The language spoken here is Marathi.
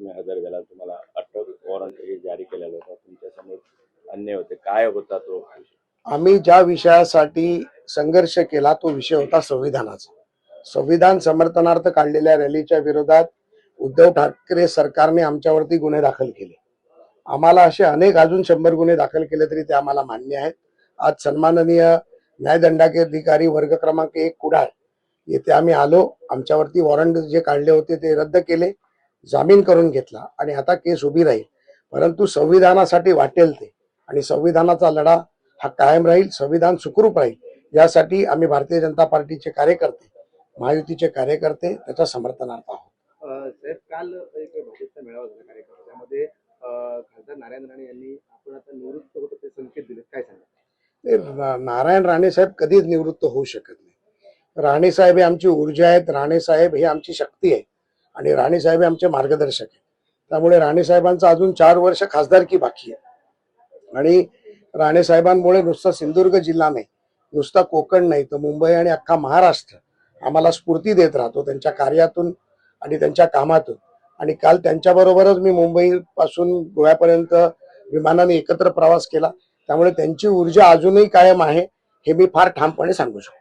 तुम्ही हजर गेला तुम्हाला अटक वॉरंट हे जारी केलेलं होतं. तुमच्यासमोर अन्याय होते. काय होता तो आम्ही ज्या विषयासाठी संघर्ष केला तो विषय होता संविधानाचा. संविधान समर्थनार्थ काढलेल्या रॅलीच्या विरोधात उद्धव ठाकरे सरकारने आमच्यावरती गुन्हे दाखल केले. आम्हाला असे अनेक अजून शंभर गुन्हे दाखल केले तरी ते आम्हाला मान्य आहेत. आज सन्माननीय न्यायदंडाधिकारी वर्ग क्रमांक एक कुडाळ येथे आम्ही आलो. आमच्यावरती वॉरंट जे काढले होते ते रद्द केले. जामीन करून घेतला आणि आता केस उभी राहील. परंतु संविधानासाठी वाटेल ते. आणि संविधानाचा लढा हा कायम राहील संविधान सुखरूप राहील. यासाठी आम्ही भारतीय जनता पार्टीचे कार्यकर्ते महायुतीचे कार्यकर्ते त्याच्या समर्थनार्थ आहोत. साहेब काल एक भाजपचा मेळावा झाला कार्यकर्ता त्यामध्ये खासदार नारायण राणे यांनी आपण आता निवृत्त होतो ते संकेत दिले काय सांगा नारायण राणे साहेब कधीच निवृत्त होऊ शकत नाही. राणे साहेब हे आमची ऊर्जा आहेत. राणे साहेब हे आमची शक्ती आहे आणि राणे साहेब आमचे मार्गदर्शक आहेत. त्यामुळे राणे साहेबांचं अजून चार वर्ष खासदारकी बाकी आहे. आणि राणे साहेबांमुळे नुसता सिंधुदुर्ग जिल्हा नाही नुसता कोकण नाही तर मुंबई आणि अख्खा महाराष्ट्र आम्हाला स्फूर्ती देत राहतो त्यांच्या कार्यातून आणि त्यांच्या कामातून. आणि काल त्यांच्याबरोबरच मी मुंबईपासून गोव्यापर्यंत विमानाने एकत्र प्रवास केला. त्यामुळे त्यांची ऊर्जा अजूनही कायम आहे हे मी फार ठामपणे सांगू शकतो.